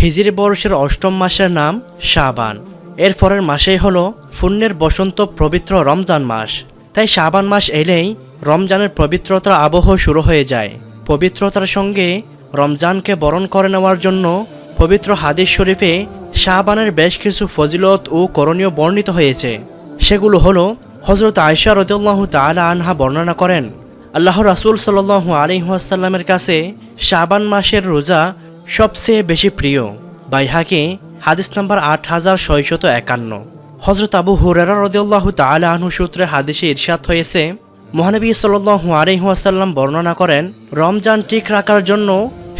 হিজির বর্ষের অষ্টম মাসের নাম শাবান। এর পরের মাসেই হলো পুণ্যের বসন্ত পবিত্র রমজান মাস। তাই শাবান মাস এলেই রমজানের পবিত্রতার আবহ শুরু হয়ে যায়। পবিত্রতার সঙ্গে রমজানকে বরণ করে নেওয়ার জন্য পবিত্র হাদিস শরীফে শাহবানের বেশ কিছু ফজিলত ও করণীয় বর্ণিত হয়েছে। সেগুলো হলো হজরত আয়সা রদুল্লাহ তালা আনহা বর্ণনা করেন আল্লাহ রাসুল সাল্লাহ আলিহাসাল্লামের কাছে শাবান মাসের রোজা সবচেয়ে বেশি প্রিয় বাইহাকে হাদিস নাম্বার আট হাজার ছয়শত একান্ন। হজরত আবু হুরারা রদিউল্লাহ তালা সূত্রে হাদিসে ইরশাদ হয়েছে, মহানবী সাল্লাহ আলিহাসাল্লাম বর্ণনা করেন, রমজান ঠিক রাখার জন্য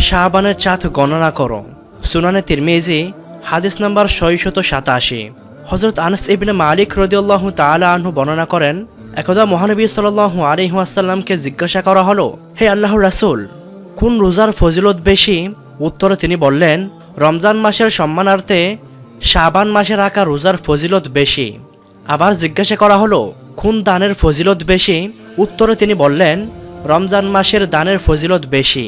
শাহবানের চাঁদ গণনা করো। সুনানে তিরমিজি, হাদিস নাম্বার ছয়শত সাতাশি। হজরত আনস ইবনে মালিক রদিউল্লাহ তালা আনহু বর্ণনা করেন, একদা মহানবী সাল্লাহ আলিহাসাল্লামকে জিজ্ঞাসা করা হলো, হে আল্লাহ রাসুল, কোন রোজার ফজিলত বেশি? উত্তরে তিনি বললেন, রমজান মাসের সম্মানার্থে শাবান মাসে রাখা রোজার ফজিলত বেশি। আবার জিজ্ঞাসা করা হলো কোন দানের ফজিলত বেশি? উত্তরে তিনি বললেন, রমজান মাসের দানের ফজিলত বেশি।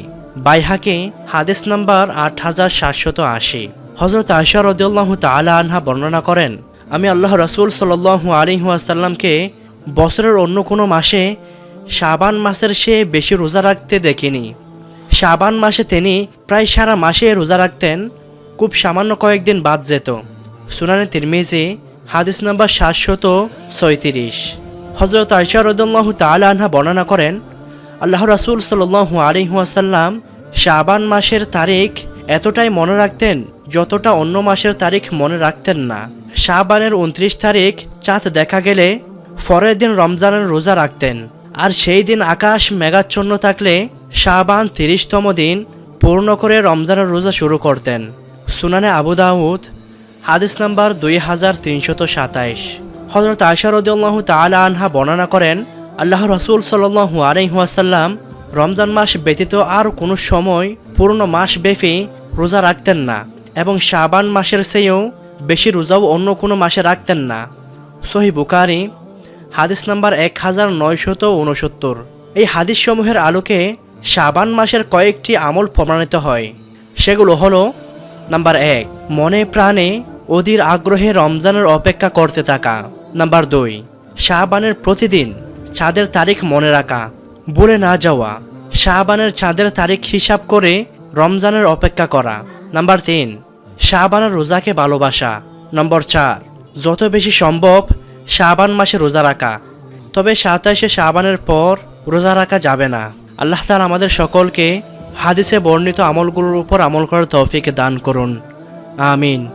বাইহাকে হাদিস নাম্বার আট হাজার সাতশত আশি। হজরত আশা রদুল্লাহ তালা আনহা বর্ণনা করেন, আমি আল্লাহ রসুল সাল্লাহ আলিহাসাল্লামকে বছরের অন্য কোনো মাসে শাবান মাসের সে বেশি রোজা রাখতে দেখিনি। শাবান মাসে তিনি প্রায় সারা মাসে রোজা রাখতেন, খুব সামান্য কয়েকদিন বাদ যেত। সুনানে তিরমিজি, হাদিস নাম্বার সাতশত ছয়ত্রিশ। হজরত আয়সা রদুল্লাহ তালা আনহা বর্ণনা করেন আল্লাহ রাসুল সাল্লু আলিহাসাল্লাম শাবান মাসের তারিখ এতটাই মনে রাখতেন যতটা অন্য মাসের তারিখ মনে রাখতেন না। শাবানের উনত্রিশ তারিখ চাঁদ দেখা গেলে পরের দিন রমজানের রোজা রাখতেন, আর সেই দিন আকাশ মেঘাচ্ছন্ন থাকলে শাবান তিরিশতম দিন পূর্ণ করে রমজানের রোজা শুরু করতেন। সুনানে আবু দাউদ, হাদিস নাম্বার দুই হাজার তিনশত সাতাইশ। হজরত আশারদ্দাহ তালা আনহা বর্ণনা করেন আল্লাহ রসুল সাল্লু আলহিহাসাল্লাম রমজান মাস ব্যতীত আর কোনো সময় পূর্ণ মাস ব্যাপী রোজা রাখতেন না এবং শাবান মাসের চেয়েও বেশি রোজাও অন্য কোনো মাসে রাখতেন না। সহি বুকারি হাদিস নাম্বার এক হাজার নয়শত উনসত্তর এই হাদিসসমূহের আলোকে শাবান মাসের কয়েকটি আমল প্রমাণিত হয়। সেগুলো হলো, নাম্বার এক, মনে প্রাণে অধীর আগ্রহে রমজানের অপেক্ষা করতে থাকা। নাম্বার দুই শাহবানের প্রতিদিন চাঁদের তারিখ মনে রাখা। বলে না যাওয়া শাহবানের চাঁদের তারিখ হিসাব করে রমজানের অপেক্ষা করা। নাম্বার তিন শাহবানের রোজাকে ভালোবাসা। নম্বর চার, যত বেশি সম্ভব শাহবান মাসে রোজা রাখা। তবে সাতাশে শাহবানের পর রোজা রাখা যাবে না। আল্লাহ তালা আমাদের সকলকে হাদিসে বর্ণিত আমলগুলোর উপর আমল করার তৌফিক দান করুন। আমিন।